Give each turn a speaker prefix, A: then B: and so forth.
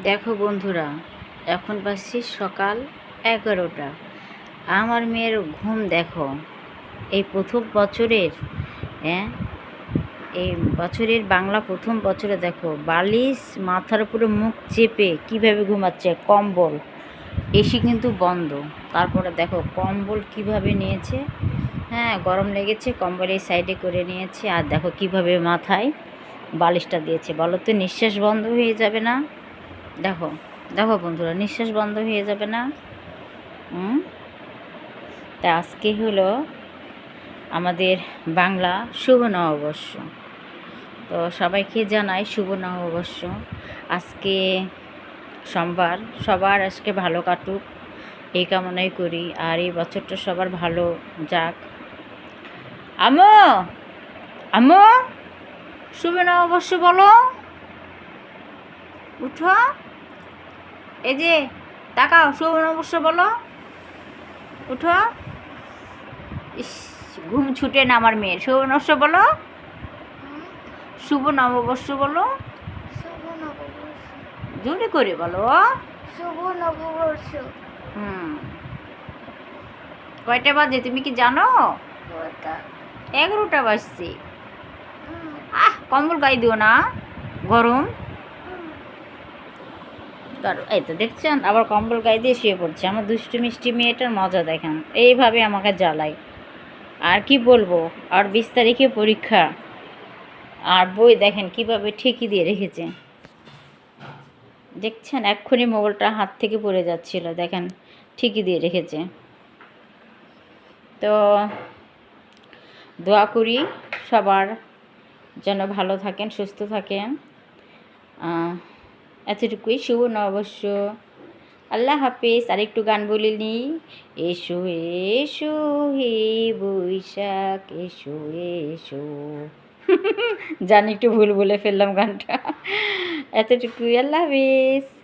A: দেখো বন্ধুরা, এখন পাচ্ছি সকাল এগারোটা। আমার মেয়ের ঘুম দেখো, এই প্রথম বছরের হ্যাঁ? এই বছরের বাংলা প্রথম বছরে দেখো, বালিশ মাথার উপরে মুখ চেপে কীভাবে ঘুমাচ্ছে, কম্বল। এসি কিন্তু বন্ধ। তারপরে দেখো, কম্বল কীভাবে নিয়েছে হ্যাঁ? গরম লেগেছে, কম্বল এই সাইডে করে নিয়েছে। আর দেখো কীভাবে মাথায় বালিশটা দিয়েছে। বলো তো, নিঃশ্বাস বন্ধ হয়ে যাবে না? দেখো দেখো বন্ধুরা, নিঃশ্বাস বন্ধ হয়ে যাবে না। হুম? তা আজকে হলো আমাদের বাংলা শুভ নববর্ষ। তো সবাইকে জানাই শুভ নববর্ষ। আজকে সোমবার, সবার আজকে ভালো কাটুক, এই কামনাই করি। আর এই বছরটা সবার ভালো যাক। আমো আমো শুভ নববর্ষ বলো। উঠো। এই যে তাকাও শুভ নববর্ষ বলো। উঠো। ইস ঘুম ছুটে না আমার মেয়ের। শুভ নববর্ষ বলো। শুভ নববর্ষ বলো।
B: শুভ নববর্ষ।
A: জোরে করে বলো।
B: শুভ নববর্ষ।
A: হুম। কয়টা বাজে তুমি কি জানো? এগারোটা বাজছে। আহ কম্বল গায়ে দিও না। গরম। দাঁড়ো, এই তো দেখছেন আবার কম্বল গায়ে দিয়ে শুয়ে পড়ছে। আমার দুষ্টু মিষ্টি মেয়েটার মজা দেখেন। এইভাবে আমাকে জ্বালায়। আর কি বলব? আর বিশ তারিখে পরীক্ষা। আর বই দেখেন কীভাবে ঠিকই দিয়ে রেখেছে। দেখছেন এক্ষুনি মোবাইলটা হাত থেকে পড়ে যাচ্ছিল দেখেন ঠিকই দিয়ে রেখেছে। তো দোয়া করি সবার যেন ভালো থাকেন সুস্থ থাকেন। এতটুকুই শুভ নববর্ষ আল্লাহ হাফেজ, আরেকটু গান বলে নি। এসো এসো হে বৈশাখ, এসো এসো। জানি একটু ভুল বলে ফেললাম গানটা। এতটুকুই, আল্লাহ হাফিজ।